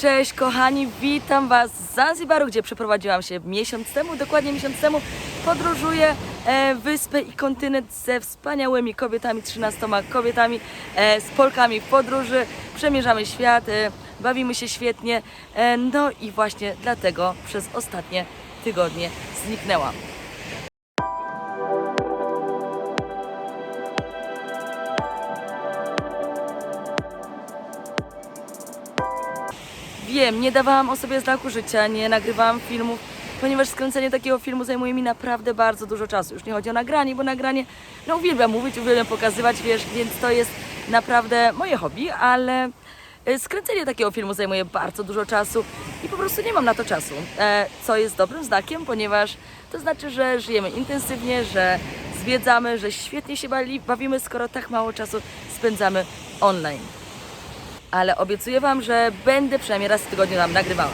Cześć kochani, witam Was z Zanzibaru, gdzie przeprowadziłam się miesiąc temu, dokładnie miesiąc temu. Podróżuję e, wyspę i kontynent ze wspaniałymi kobietami, 13 kobietami, e, z Polkami w podróży. Przemierzamy świat, e, bawimy się świetnie. E, no i właśnie dlatego przez ostatnie tygodnie zniknęłam. Wiem, nie dawałam o sobie znaku życia, nie nagrywałam filmów, ponieważ skręcenie takiego filmu zajmuje mi naprawdę bardzo dużo czasu. Już nie chodzi o nagranie, bo nagranie, no uwielbiam mówić, uwielbiam pokazywać, wiesz, więc to jest naprawdę moje hobby, ale e, skręcenie takiego filmu zajmuje bardzo dużo czasu i po prostu nie mam na to czasu, e, co jest dobrym znakiem, ponieważ to znaczy, że żyjemy intensywnie, że zwiedzamy, że świetnie się bawimy, skoro tak mało czasu spędzamy online ale obiecuję Wam, że będę przynajmniej raz w tygodniu Wam nagrywała.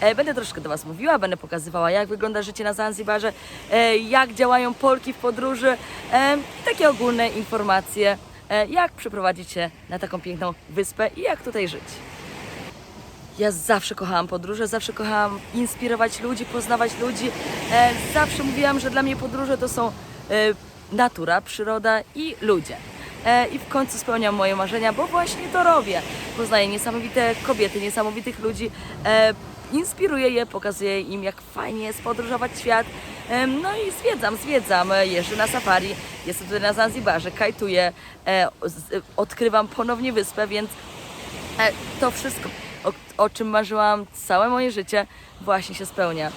E, Będę troszkę do Was mówiła, będę pokazywała, jak wygląda życie na Zanzibarze, e, jak działają Polki w podróży e, i takie ogólne informacje, jak przeprowadzić się na taką piękną wyspę i jak tutaj żyć. Ja zawsze kochałam podróże, zawsze kochałam inspirować ludzi, poznawać ludzi. Zawsze mówiłam, że dla mnie podróże to są natura, przyroda i ludzie. E, I w końcu spełniam moje marzenia, bo właśnie to robię. Poznaję niesamowite kobiety, niesamowitych ludzi. E, inspiruję je, pokazuję im, jak fajnie jest podróżować świat. E, no i zwiedzam, zwiedzam, jeżdżę na safari, jestem tutaj na Zanzibarze, kajtuję, odkrywam ponownie wyspę, więc to wszystko, o, o czym marzyłam całe moje życie, właśnie się spełnia.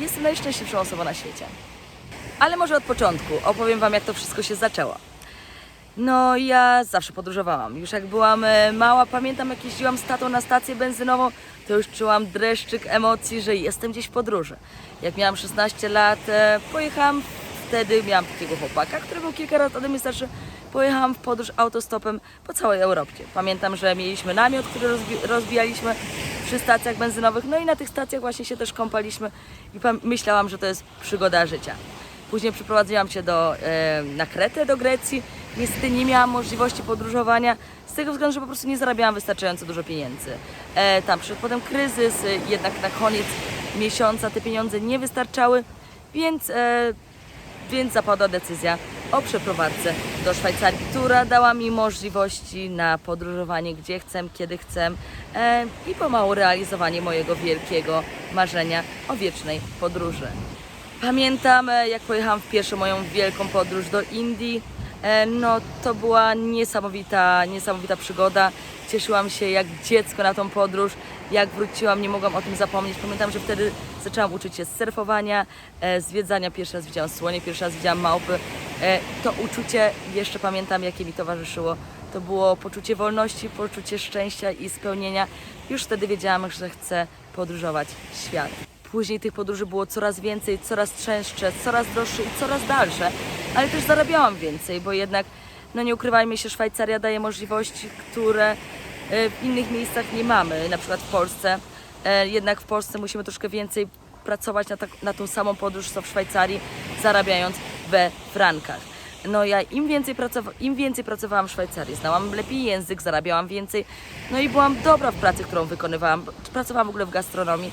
Jestem najszczęśliwszą osobą na świecie. Ale może od początku opowiem Wam, jak to wszystko się zaczęło. No, ja zawsze podróżowałam. Już jak byłam e, mała, pamiętam, jak jeździłam z tatą na stację benzynową, to już czułam dreszczyk emocji, że jestem gdzieś w podróży. Jak miałam 16 lat, e, pojechałam, wtedy miałam takiego chłopaka, który był kilka lat ode mnie starszy, pojechałam w podróż autostopem po całej Europie. Pamiętam, że mieliśmy namiot, który rozbi- rozbijaliśmy przy stacjach benzynowych, no i na tych stacjach właśnie się też kąpaliśmy i myślałam, że to jest przygoda życia. Później przeprowadziłam się do, e, na Kretę, do Grecji. Niestety nie miałam możliwości podróżowania z tego względu, że po prostu nie zarabiałam wystarczająco dużo pieniędzy. E, tam przyszedł potem kryzys, e, jednak na koniec miesiąca te pieniądze nie wystarczały, więc, e, więc zapadła decyzja o przeprowadzce do Szwajcarii, która dała mi możliwości na podróżowanie gdzie chcę, kiedy chcę e, i pomału realizowanie mojego wielkiego marzenia o wiecznej podróży. Pamiętam, e, jak pojechałam w pierwszą moją wielką podróż do Indii. E, No, to była niesamowita, niesamowita przygoda. Cieszyłam się jak dziecko na tą podróż. Jak wróciłam, nie mogłam o tym zapomnieć. Pamiętam, że wtedy zaczęłam uczyć się surfowania, e, zwiedzania. Pierwszy raz widziałam słonie, pierwszy raz widziałam małpy. To uczucie jeszcze pamiętam, jakie mi towarzyszyło. To było poczucie wolności, poczucie szczęścia i spełnienia. Już wtedy wiedziałam, że chcę podróżować świat. Później tych podróży było coraz więcej, coraz częstsze, coraz droższe i coraz dalsze, ale też zarabiałam więcej, bo jednak, no nie ukrywajmy się, Szwajcaria daje możliwości, które e, w innych miejscach nie mamy, na przykład w Polsce. E, Jednak w Polsce musimy troszkę więcej pracować na, tak, na tą samą podróż, co w Szwajcarii, zarabiając we frankach. No ja im więcej, pracowa- im więcej pracowałam w Szwajcarii, znałam lepiej język, zarabiałam więcej, no i byłam dobra w pracy, którą wykonywałam. Pracowałam w ogóle w gastronomii.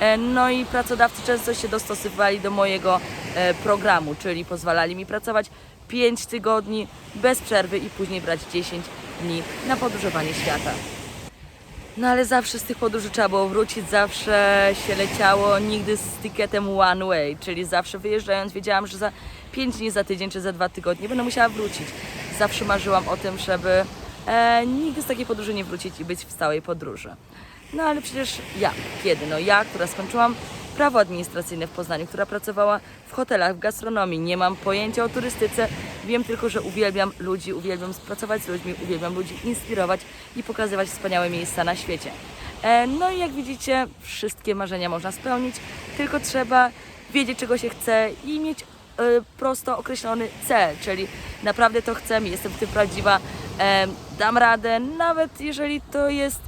E, No i pracodawcy często się dostosowywali do mojego e, programu, czyli pozwalali mi pracować 5 tygodni bez przerwy i później brać 10 dni na podróżowanie świata. No ale zawsze z tych podróży trzeba było wrócić, zawsze się leciało, nigdy z tiketem one way, czyli zawsze wyjeżdżając wiedziałam, że za 5 dni, za tydzień czy za 2 tygodnie będę musiała wrócić. Zawsze marzyłam o tym, żeby e, nigdy z takiej podróży nie wrócić i być w stałej podróży. No ale przecież ja, kiedy? No ja, która skończyłam prawo administracyjne w Poznaniu, która pracowała w hotelach, w gastronomii, nie mam pojęcia o turystyce, wiem tylko, że uwielbiam ludzi, uwielbiam pracować z ludźmi, uwielbiam ludzi inspirować i pokazywać wspaniałe miejsca na świecie. E, No i jak widzicie, wszystkie marzenia można spełnić, tylko trzeba wiedzieć, czego się chce i mieć e, prosto określony cel, czyli naprawdę to chcę, jestem w tym prawdziwa, e, dam radę, nawet jeżeli to jest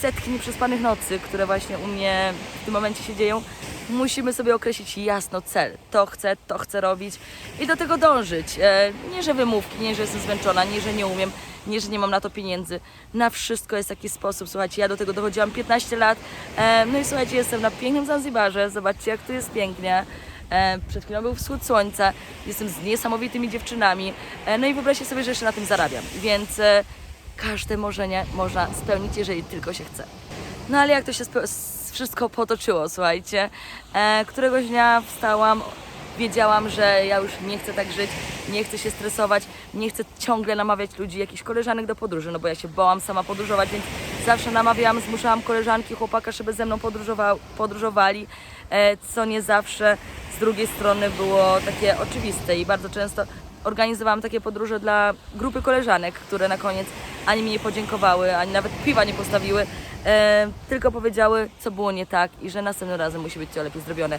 setki nieprzespanych nocy, które właśnie u mnie w tym momencie się dzieją, musimy sobie określić jasno cel. To chcę, to chcę robić i do tego dążyć. E, nie, że wymówki, nie, że jestem zmęczona, nie, że nie umiem, nie, że nie mam na to pieniędzy. Na wszystko jest taki sposób. Słuchajcie, ja do tego dochodziłam 15 lat. E, no i słuchajcie, jestem na pięknym Zanzibarze. Zobaczcie, jak tu jest pięknie. E, przed chwilą był wschód słońca. Jestem z niesamowitymi dziewczynami. E, no i wyobraźcie sobie, że jeszcze na tym zarabiam. Więc e, każde marzenie można spełnić, jeżeli tylko się chce. No ale jak to się wszystko potoczyło, słuchajcie. E, któregoś dnia wstałam, wiedziałam, że ja już nie chcę tak żyć, nie chcę się stresować, nie chcę ciągle namawiać ludzi, jakichś koleżanek do podróży, no bo ja się bałam sama podróżować, więc zawsze namawiałam, zmuszałam koleżanki, chłopaka, żeby ze mną podróżowa- podróżowali, e, co nie zawsze z drugiej strony było takie oczywiste i bardzo często organizowałam takie podróże dla grupy koleżanek, które na koniec ani mi nie podziękowały, ani nawet piwa nie postawiły, e, tylko powiedziały, co było nie tak i że następnym razem musi być to lepiej zrobione.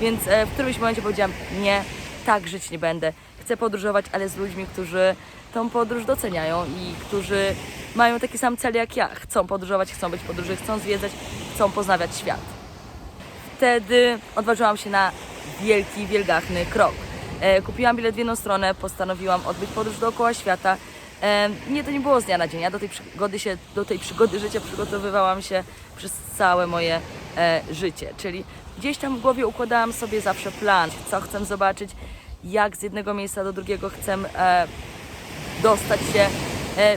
Więc e, w którymś momencie powiedziałam, nie, tak żyć nie będę. Chcę podróżować, ale z ludźmi, którzy tą podróż doceniają i którzy mają taki sam cel jak ja. Chcą podróżować, chcą być podróży, chcą zwiedzać, chcą poznawać świat wtedy odważyłam się na wielki, wielgachny krok. E, kupiłam bilet w jedną stronę, postanowiłam odbyć podróż dookoła świata. E, nie, to nie było z dnia na dzień. Ja do tej przygody, się, do tej przygody życia przygotowywałam się przez całe moje e, życie. Czyli gdzieś tam w głowie układałam sobie zawsze plan, co chcę zobaczyć, jak z jednego miejsca do drugiego chcę dostać się,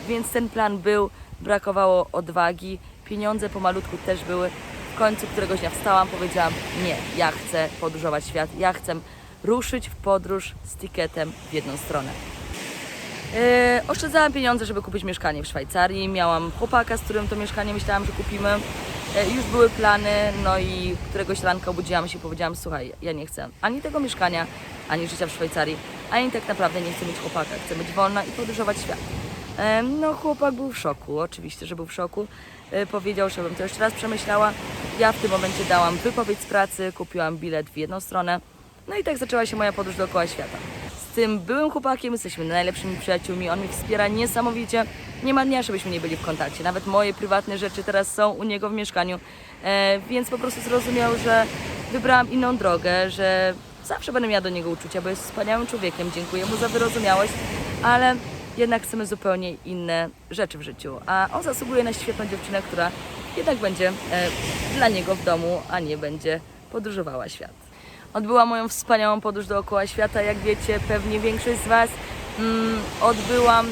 więc ten plan był, brakowało odwagi, pieniądze pomalutku też były. W końcu któregoś dnia wstałam, powiedziałam, nie, ja chcę podróżować świat, ja chcę ruszyć w podróż z ticketem w jedną stronę. E, oszczędzałam pieniądze, żeby kupić mieszkanie w Szwajcarii. Miałam chłopaka, z którym to mieszkanie myślałam, że kupimy. E, już były plany, no i któregoś ranka obudziłam się i powiedziałam, słuchaj, ja nie chcę ani tego mieszkania, ani życia w Szwajcarii, ani tak naprawdę nie chcę mieć chłopaka. Chcę być wolna i podróżować świat. E, no chłopak był w szoku, oczywiście, że był w szoku. E, powiedział, żebym to jeszcze raz przemyślała. Ja w tym momencie dałam wypowiedź z pracy, kupiłam bilet w jedną stronę. No i tak zaczęła się moja podróż dookoła świata. Z tym byłym chłopakiem jesteśmy najlepszymi przyjaciółmi, on mnie wspiera niesamowicie. Nie ma dnia, żebyśmy nie byli w kontakcie. Nawet moje prywatne rzeczy teraz są u niego w mieszkaniu, e, więc po prostu zrozumiał, że wybrałam inną drogę, że zawsze będę miała do niego uczucia, bo jest wspaniałym człowiekiem. Dziękuję mu za wyrozumiałość, ale jednak chcemy zupełnie inne rzeczy w życiu. A on zasługuje na świetną dziewczynę, która jednak będzie e, dla niego w domu, a nie będzie podróżowała świat. Odbyłam moją wspaniałą podróż dookoła świata, jak wiecie, pewnie większość z Was. Mm, odbyłam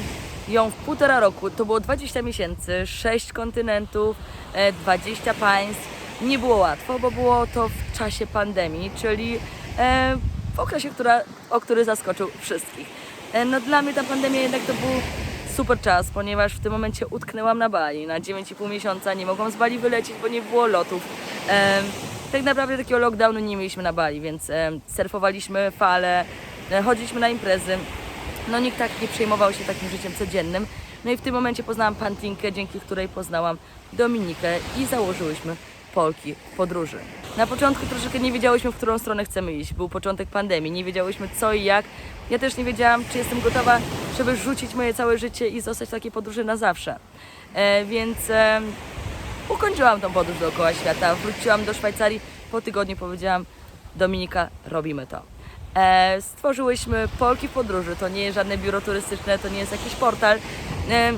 ją w półtora roku. To było 20 miesięcy, 6 kontynentów, e, 20 państw. Nie było łatwo, bo było to w czasie pandemii, czyli e, w okresie, która, o który zaskoczył wszystkich. E, no dla mnie ta pandemia jednak to był super czas, ponieważ w tym momencie utknęłam na Bali na 9,5 miesiąca, nie mogłam z Bali wylecieć, bo nie było lotów. Tak naprawdę takiego lockdownu nie mieliśmy na Bali, więc surfowaliśmy fale, e, chodziliśmy na imprezy. No nikt tak nie przejmował się takim życiem codziennym. No i w tym momencie poznałam Pantinkę, dzięki której poznałam Dominikę i założyłyśmy Polki podróży. Na początku troszeczkę nie wiedziałyśmy, w którą stronę chcemy iść. Był początek pandemii, nie wiedziałyśmy co i jak. Ja też nie wiedziałam, czy jestem gotowa, żeby rzucić moje całe życie i zostać w takiej podróży na zawsze. E, więc e, ukończyłam tą podróż dookoła świata. Wróciłam do Szwajcarii. Po tygodniu powiedziałam, Dominika, robimy to. E, stworzyłyśmy Polki podróży. To nie jest żadne biuro turystyczne, to nie jest jakiś portal. E,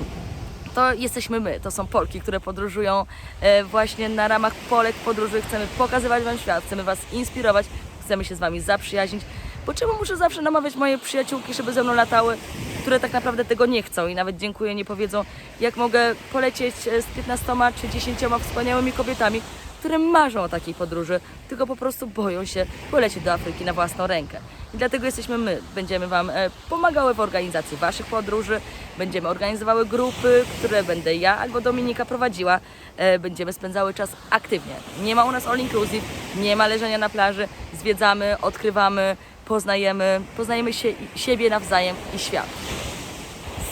to jesteśmy my, to są Polki, które podróżują e, właśnie na ramach Polek podróży. Chcemy pokazywać Wam świat, chcemy Was inspirować, chcemy się z Wami zaprzyjaźnić. Bo czemu muszę zawsze namawiać moje przyjaciółki, żeby ze mną latały, które tak naprawdę tego nie chcą i nawet dziękuję, nie powiedzą, jak mogę polecieć e, z 15 czy 10 wspaniałymi kobietami, które marzą o takiej podróży, tylko po prostu boją się polecieć do Afryki na własną rękę. I dlatego jesteśmy my. Będziemy Wam e, pomagały w organizacji Waszych podróży, będziemy organizowały grupy, które będę ja albo Dominika prowadziła. E, Będziemy spędzały czas aktywnie. Nie ma u nas all inclusive, nie ma leżenia na plaży, zwiedzamy, odkrywamy, poznajemy, poznajemy się, siebie nawzajem i świat.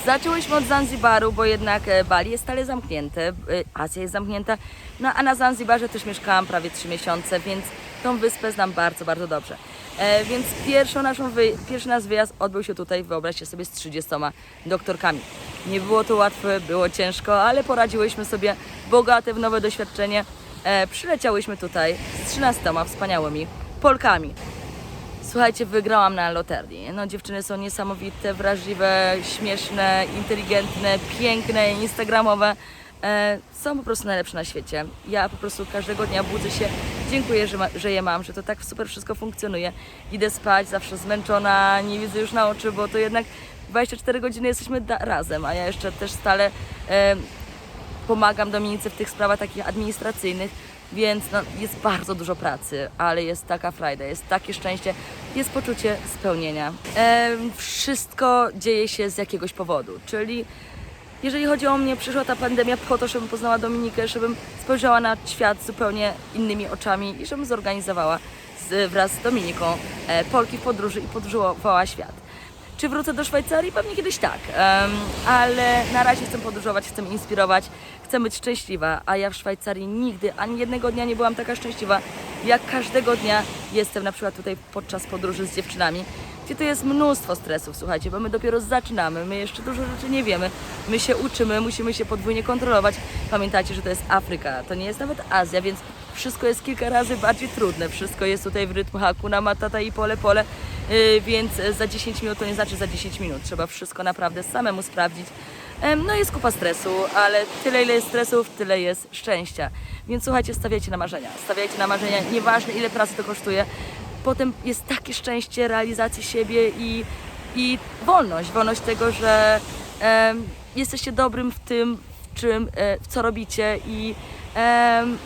Zaczęłyśmy od Zanzibaru, bo jednak e, Bali jest stale zamknięte, e, Azja jest zamknięta, no a na Zanzibarze też mieszkałam prawie 3 miesiące, więc tą wyspę znam bardzo, bardzo dobrze. E, więc pierwszą naszą pierwszy nasz wyjazd odbył się tutaj, wyobraźcie sobie, z 30 doktorkami. Nie było to łatwe, było ciężko, ale poradziłyśmy sobie bogate w nowe doświadczenie. E, przyleciałyśmy tutaj z 13 wspaniałymi Polkami Słuchajcie, wygrałam na loterii. No dziewczyny są niesamowite, wrażliwe, śmieszne, inteligentne, piękne, instagramowe. E, są po prostu najlepsze na świecie. Ja po prostu każdego dnia budzę się, dziękuję, że, ma, że je mam, że to tak super wszystko funkcjonuje. Idę spać, zawsze zmęczona, nie widzę już na oczy, bo to jednak 24 godziny jesteśmy razem, a ja jeszcze też stale e, pomagam Dominice w tych sprawach takich administracyjnych, więc no, jest bardzo dużo pracy, ale jest taka frajda, jest takie szczęście, jest poczucie spełnienia. Em, wszystko dzieje się z jakiegoś powodu, czyli jeżeli chodzi o mnie, przyszła ta pandemia po to, żebym poznała Dominikę, żebym spojrzała na świat zupełnie innymi oczami i żebym zorganizowała z, wraz z Dominiką e, Polki w podróży i podróżowała świat. Czy wrócę do Szwajcarii? Pewnie kiedyś tak, Em, ale na razie chcę podróżować, chcę inspirować, chcę być szczęśliwa, a ja w Szwajcarii nigdy, ani jednego dnia nie byłam taka szczęśliwa, jak każdego dnia jestem na przykład tutaj podczas podróży z dziewczynami, gdzie to jest mnóstwo stresów, słuchajcie, bo my dopiero zaczynamy, my jeszcze dużo rzeczy nie wiemy, my się uczymy, musimy się podwójnie kontrolować. Pamiętajcie, że to jest Afryka, to nie jest nawet Azja, więc wszystko jest kilka razy bardziej trudne, wszystko jest tutaj w rytmie hakuna matata i pole pole, Yy, więc za 10 minut to nie znaczy za 10 minut. Trzeba wszystko naprawdę samemu sprawdzić. No jest kupa stresu, ale tyle ile jest stresów, tyle jest szczęścia. Więc słuchajcie, stawiajcie na marzenia. Stawiajcie na marzenia, nieważne ile pracy to kosztuje. Potem jest takie szczęście realizacji siebie i, i wolność. Wolność tego, że em, jesteście dobrym w tym, w czym, e, co robicie i em,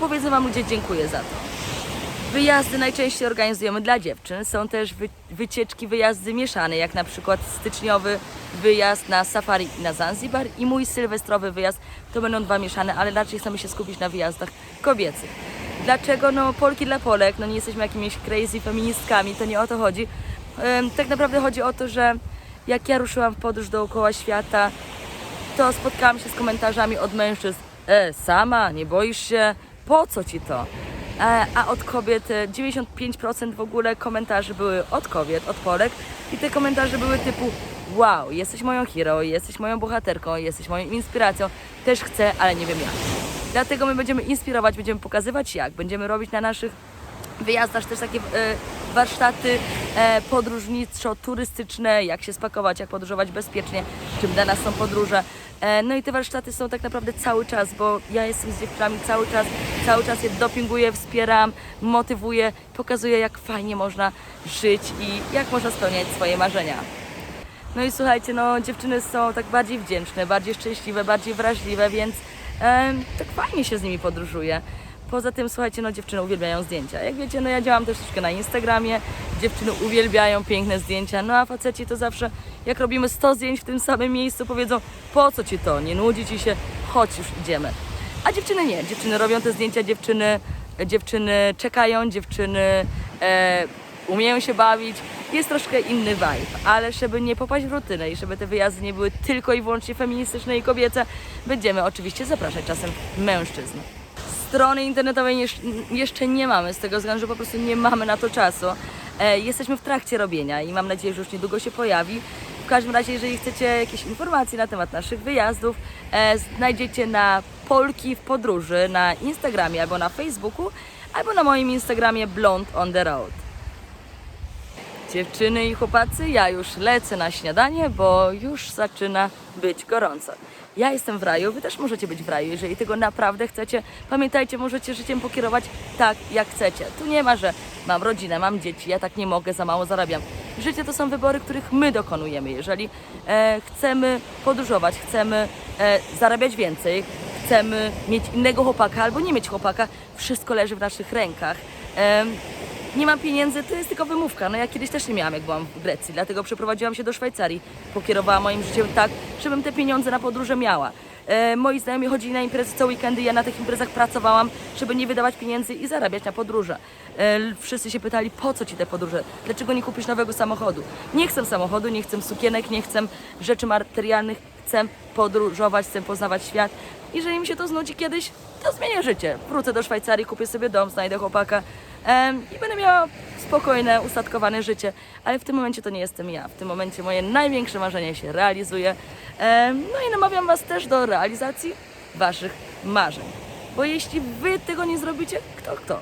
powiedzą wam ludzie dziękuję za to. Wyjazdy najczęściej organizujemy dla dziewczyn. Są też wy, wycieczki, wyjazdy mieszane, jak na przykład styczniowy wyjazd na safari na Zanzibar i mój sylwestrowy wyjazd. To będą dwa mieszane, ale raczej chcemy się skupić na wyjazdach kobiecych. Dlaczego? No Polki dla Polek, no nie jesteśmy jakimiś crazy feministkami, to nie o to chodzi. Em, tak naprawdę chodzi o to, że jak ja ruszyłam w podróż dookoła świata, to spotkałam się z komentarzami od mężczyzn. E, sama, nie boisz się? Po co ci to? E, a od kobiet e, 95% w ogóle komentarzy były od kobiet, od Polek i te komentarze były typu wow, jesteś moją hero, jesteś moją bohaterką, jesteś moją inspiracją, też chcę, ale nie wiem jak. Dlatego my będziemy inspirować, będziemy pokazywać jak, będziemy robić na naszych wyjazdach też takie e, warsztaty e, podróżniczo-turystyczne, jak się spakować, jak podróżować bezpiecznie, czym dla nas są podróże. E, no i te warsztaty są tak naprawdę cały czas, bo ja jestem z dziewczynami cały czas, cały czas je dopinguję, wspieram, motywuję, pokazuję jak fajnie można żyć i jak można spełniać swoje marzenia. No i słuchajcie, no dziewczyny są tak bardziej wdzięczne, bardziej szczęśliwe, bardziej wrażliwe, więc em, tak fajnie się z nimi podróżuje. Poza tym, słuchajcie, no dziewczyny uwielbiają zdjęcia. Jak wiecie, no ja działam też troszkę na Instagramie, dziewczyny uwielbiają piękne zdjęcia, no a faceci to zawsze, jak robimy 100 zdjęć w tym samym miejscu, powiedzą, po co ci to, nie nudzi ci się, chodź już idziemy. A dziewczyny nie, dziewczyny robią te zdjęcia, dziewczyny, dziewczyny czekają, dziewczyny e, umieją się bawić, jest troszkę inny vibe, ale żeby nie popaść w rutynę i żeby te wyjazdy nie były tylko i wyłącznie feministyczne i kobiece, będziemy oczywiście zapraszać czasem mężczyzn. Strony internetowej jeszcze- nie mamy, z tego względu, że po prostu nie mamy na to czasu. E, jesteśmy w trakcie robienia i mam nadzieję, że już niedługo się pojawi. W każdym razie, jeżeli chcecie jakieś informacje na temat naszych wyjazdów, e, znajdziecie na Polki w podróży na Instagramie albo na Facebooku, albo na moim Instagramie Blond on the Road. Dziewczyny i chłopacy, ja już lecę na śniadanie, bo już zaczyna być gorąco. Ja jestem w raju, wy też możecie być w raju, jeżeli tego naprawdę chcecie. Pamiętajcie, możecie życiem pokierować tak, jak chcecie. Tu nie ma, że mam rodzinę, mam dzieci, ja tak nie mogę, za mało zarabiam. Życie to są wybory, których my dokonujemy. Jeżeli e, chcemy podróżować, chcemy e, zarabiać więcej, chcemy mieć innego chłopaka albo nie mieć chłopaka, wszystko leży w naszych rękach. Em, nie mam pieniędzy, to jest tylko wymówka. No ja kiedyś też nie miałam, jak byłam w Grecji, dlatego przeprowadziłam się do Szwajcarii. Pokierowałam moim życiem tak, żebym te pieniądze na podróże miała. E, moi znajomi chodzili na imprezy co weekendy, ja na tych imprezach pracowałam, żeby nie wydawać pieniędzy i zarabiać na podróże. E, wszyscy się pytali, po co ci te podróże? Dlaczego nie kupisz nowego samochodu? Nie chcę samochodu, nie chcę sukienek, nie chcę rzeczy materialnych, chcę podróżować, chcę poznawać świat. Jeżeli mi się to znudzi kiedyś, to zmienię życie. Wrócę do Szwajcarii, kupię sobie dom, znajdę chłopaka i będę miała spokojne, ustatkowane życie. Ale w tym momencie to nie jestem ja. W tym momencie moje największe marzenie się realizuje. No i namawiam Was też do realizacji Waszych marzeń. Bo jeśli Wy tego nie zrobicie, kto kto?